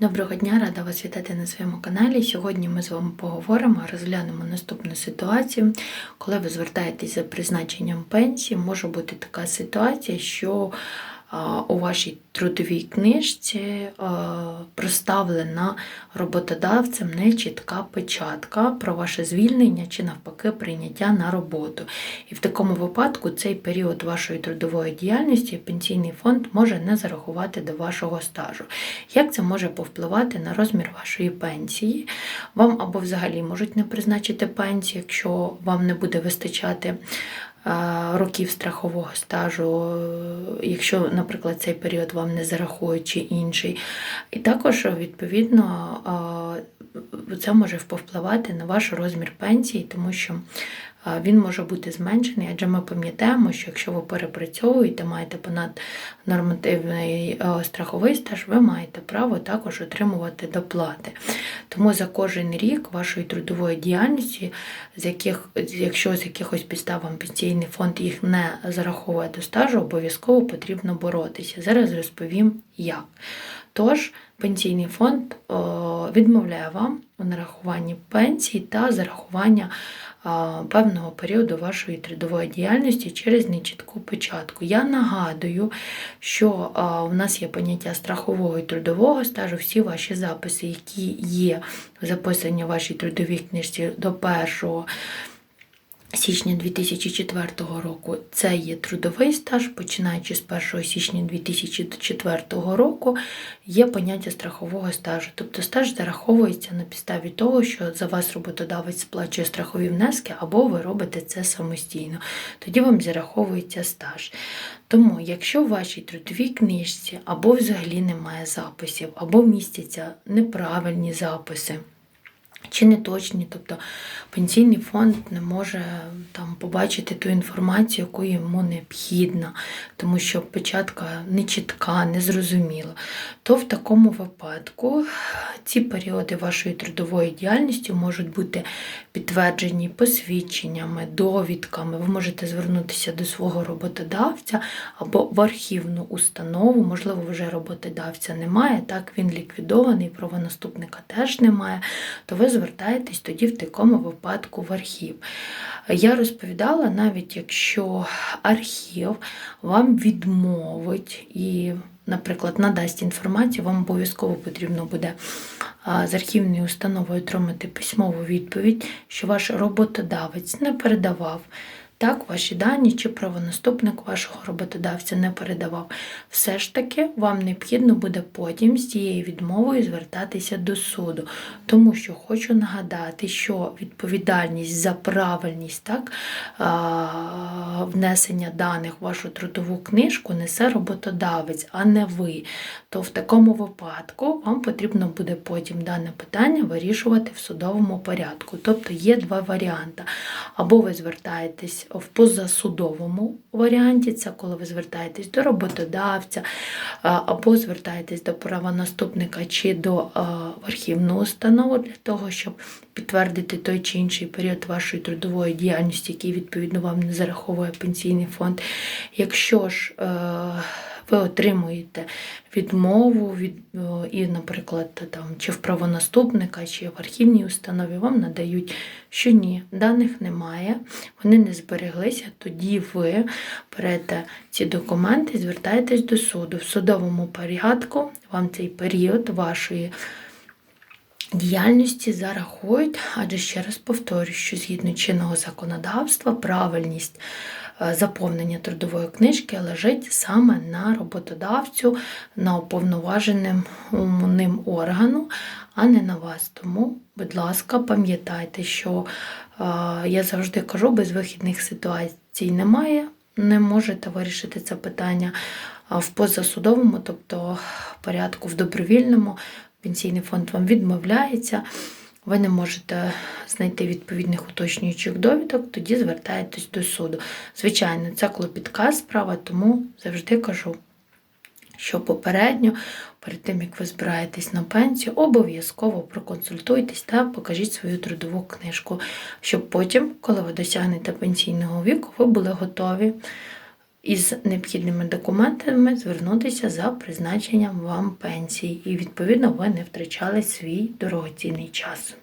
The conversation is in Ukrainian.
Доброго дня, рада вас вітати на своєму каналі. Сьогодні ми з вами поговоримо, розглянемо наступну ситуацію. Коли ви звертаєтесь за призначенням пенсії, може бути така ситуація, що у вашій трудовій книжці проставлена роботодавцем нечітка печатка про ваше звільнення чи навпаки прийняття на роботу. І в такому випадку цей період вашої трудової діяльності пенсійний фонд може не зарахувати до вашого стажу. Як це може повпливати на розмір вашої пенсії? Вам або взагалі можуть не призначити пенсію, якщо вам не буде вистачати років страхового стажу, якщо, наприклад, цей період вам не зарахують чи інший. І також, відповідно, це може повпливати на ваш розмір пенсії, тому що він може бути зменшений, адже ми пам'ятаємо, що якщо ви перепрацьовуєте, маєте понад нормативний е, страховий стаж, ви маєте право також отримувати доплати. Тому за кожен рік вашої трудової діяльності, з яких, якщо з якихось підстав вам пенсійний фонд їх не зараховує до стажу, обов'язково потрібно боротися. Зараз розповім як. Тож, пенсійний фонд відмовляє вам у нарахуванні пенсії та зарахування певного періоду вашої трудової діяльності через нечітку печатку. Я нагадую, що а, у нас є поняття страхового і трудового стажу. Всі ваші записи, які є записані в вашій трудовій книжці до 1 січня 2004 року, це є трудовий стаж, починаючи з 1 січня 2004 року, є поняття страхового стажу. Тобто стаж зараховується на підставі того, що за вас роботодавець сплачує страхові внески, або ви робите це самостійно. Тоді вам зараховується стаж. Тому, якщо в вашій трудовій книжці або взагалі немає записів, або містяться неправильні записи, чи не точні, тобто пенсійний фонд не може там побачити ту інформацію, яку йому необхідна, тому що печатка не чітка, не зрозуміла, то в такому випадку ці періоди вашої трудової діяльності можуть бути підтверджені посвідченнями, довідками. Ви можете звернутися до свого роботодавця або в архівну установу, можливо, вже роботодавця немає, так він ліквідований, правонаступника теж немає, то ви звертаєтесь тоді в такому випадку в архів. Я розповідала, навіть якщо архів вам відмовить і, наприклад, надасть інформацію, вам обов'язково потрібно буде з архівної установи отримати письмову відповідь, що ваш роботодавець не передавав. Так, ваші дані чи правонаступник вашого роботодавця не передавав. Все ж таки, вам необхідно буде потім з цією відмовою звертатися до суду. Тому що хочу нагадати, що відповідальність за правильність так, внесення даних в вашу трудову книжку несе роботодавець, а не ви. То в такому випадку вам потрібно буде потім дане питання вирішувати в судовому порядку. Тобто є два варіанти. Або ви звертаєтесь в позасудовому варіанті, це коли ви звертаєтесь до роботодавця, або звертаєтесь до правонаступника чи до а, установи архівну установу для того, щоб підтвердити той чи інший період вашої трудової діяльності, який відповідно вам не зараховує пенсійний фонд. Якщо ж е, ви отримуєте відмову від і, наприклад, там чи в правонаступника, чи в архівній установі вам надають, що ні, даних немає, вони не збереглися, тоді ви берете ці документи звертаєтесь до суду. В судовому порядку вам цей період вашої діяльності зарахують, адже ще раз повторюю, що згідно чинного законодавства правильність е, заповнення трудової книжки лежить саме на роботодавцю, на уповноваженим ним органу, а не на вас. Тому, будь ласка, пам'ятайте, що е, я завжди кажу, без вихідних ситуацій немає. Не можете вирішити це питання в позасудовому, тобто порядку в добровільному, пенсійний фонд вам відмовляється, ви не можете знайти відповідних уточнюючих довідок, тоді звертаєтесь до суду. Звичайно, це клопітка справа, тому завжди кажу, що попередньо, перед тим як ви збираєтесь на пенсію, обов'язково проконсультуйтесь та покажіть свою трудову книжку, щоб потім, коли ви досягнете пенсійного віку, ви були готові із необхідними документами звернутися за призначенням вам пенсії, і відповідно ви не втрачали свій дорогоцінний час.